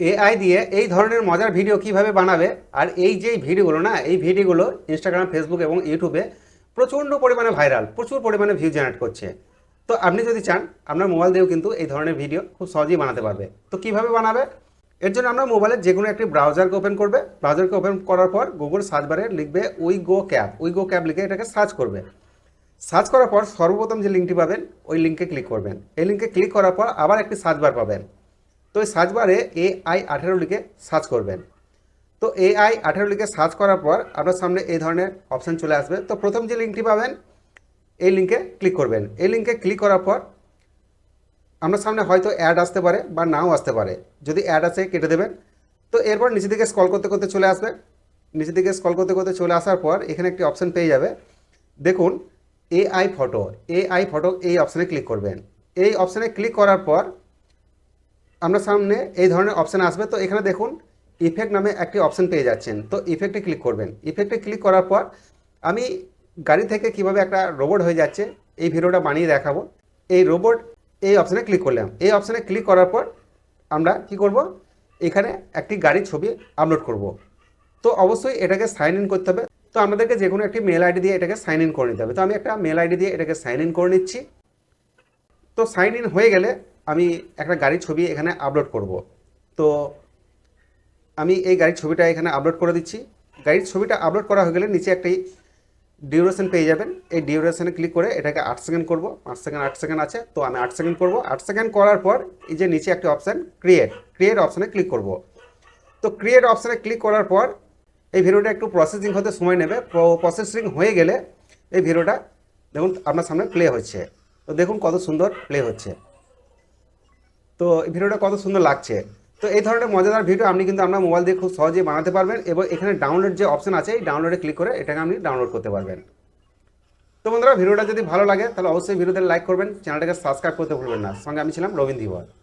AI দিয়ে এই ধরনের মজার ভিডিও কীভাবে বানাবে? আর এই যে ভিডিওগুলো না, এই ভিডিওগুলো ইনস্টাগ্রাম ফেসবুক এবং ইউটিউবে প্রচণ্ড পরিমাণে ভাইরাল প্রচুর পরিমাণে ভিউ জেনারেট করছে। তো আপনি যদি চান, আপনার মোবাইল দিয়েও কিন্তু এই ধরনের ভিডিও খুব সহজেই বানাতে পারবে। তো কীভাবে বানাবে? এর জন্য আমরা মোবাইলের যে কোনো একটি ব্রাউজারকে ওপেন করবে। ব্রাউজারকে ওপেন করার পর গুগল সার্চ বারে লিখবে we go cab we go cab লিখে এটাকে সার্চ করবে। সার্চ করার পর সর্বপ্রথম যে লিঙ্কটি পাবেন, ওই লিঙ্কে ক্লিক করবেন। এই লিঙ্কে ক্লিক করার পর আবার একটি সার্চ বার পাবেন। তো এই সার্চ বারে এ আই আঠেরো লিখে সার্চ করবেন। তো এ আই আঠেরো লিখে সার্চ করার পর আপনার সামনে এই ধরনের অপশান চলে আসবে। তো প্রথম যে লিঙ্কটি পাবেন, এই লিঙ্কে ক্লিক করবেন। এই লিঙ্কে ক্লিক করার পর আপনার সামনে হয়তো অ্যাড আসতে পারে বা নাও আসতে পারে। যদি অ্যাড আসে, কেটে দেবেন। তো এরপর নিচে দিকে স্ক্রল করতে করতে চলে আসবে। নিচে দিকে স্ক্রল করতে করতে চলে আসার পর এখানে একটি অপশান পেয়ে যাবে। দেখুন এআই ফটো এআই ফটো এই অপশানে ক্লিক করবেন। এই অপশানে ক্লিক করার পর আপনার সামনে এই ধরনের অপশান আসবে। তো এখানে দেখুন ইফেক্ট নামে একটি অপশান পেয়ে যাচ্ছেন। তো ইফেক্টে ক্লিক করবেন। ইফেক্টে ক্লিক করার পর আমি গাড়ি থেকে কীভাবে একটা রোবট হয়ে যাচ্ছে, এই ভিডিওটা বানিয়ে দেখাবো। এই রোবট এই অপশানে ক্লিক করলাম। এই অপশানে ক্লিক করার পর আমরা কি করব? এখানে একটি গাড়ির ছবি আপলোড করব। তো অবশ্যই এটাকে সাইন ইন করতে হবে। তো আমাদেরকে যে কোনো একটি মেল আইডি দিয়ে এটাকে সাইন ইন করে নিতে হবে। তো আমি একটা মেল আইডি দিয়ে এটাকে সাইন ইন করে নিচ্ছি। তো সাইন ইন হয়ে গেলে আমি একটা গাড়ির ছবি এখানে আপলোড করব। তো আমি এই গাড়ির ছবিটা এখানে আপলোড করে দিচ্ছি। গাড়ির ছবিটা আপলোড করা হয়ে গেলে নিচে একটি ডিউরেশন পেয়ে যাবেন। এই ডিউরেশনে ক্লিক করে এটাকে আট সেকেন্ড করব। পাঁচ সেকেন্ড আট সেকেন্ড আছে। তো আমি আট সেকেন্ড করব। আট সেকেন্ড করার পর এই যে নিচে একটি অপশান ক্রিয়েট ক্রিয়েট অপশানে ক্লিক করব। তো ক্রিয়েট অপশানে ক্লিক করার পর এই ভিডিওটা একটু প্রসেসিং হতে সময় নেবে। প্রসেসিং হয়ে গেলে এই ভিডিওটা দেখুন, আপনার সামনে প্লে হচ্ছে। তো দেখুন কত সুন্দর প্লে হচ্ছে। তো ভিডিওটা কত সুন্দর লাগছে। তো এই ধরনের মজাদার ভিডিও আপনি কিন্তু আপনার মোবাইল দিয়ে খুব সহজেই বানাতে পারবেন এবং এখানে ডাউনলোড যে অপশন আছে, এই ডাউনলোডে ক্লিক করে এটাকে আপনি ডাউনলোড করতে পারবেন। তো বন্ধুরা, ভিডিওটা যদি ভালো লাগে, তাহলে অবশ্যই ভিডিওতে লাইক করবেন চ্যানেলটাকে সাবস্ক্রাইব করতে ভুলবেন না। সঙ্গে আমি ছিলাম রবীন্দ্র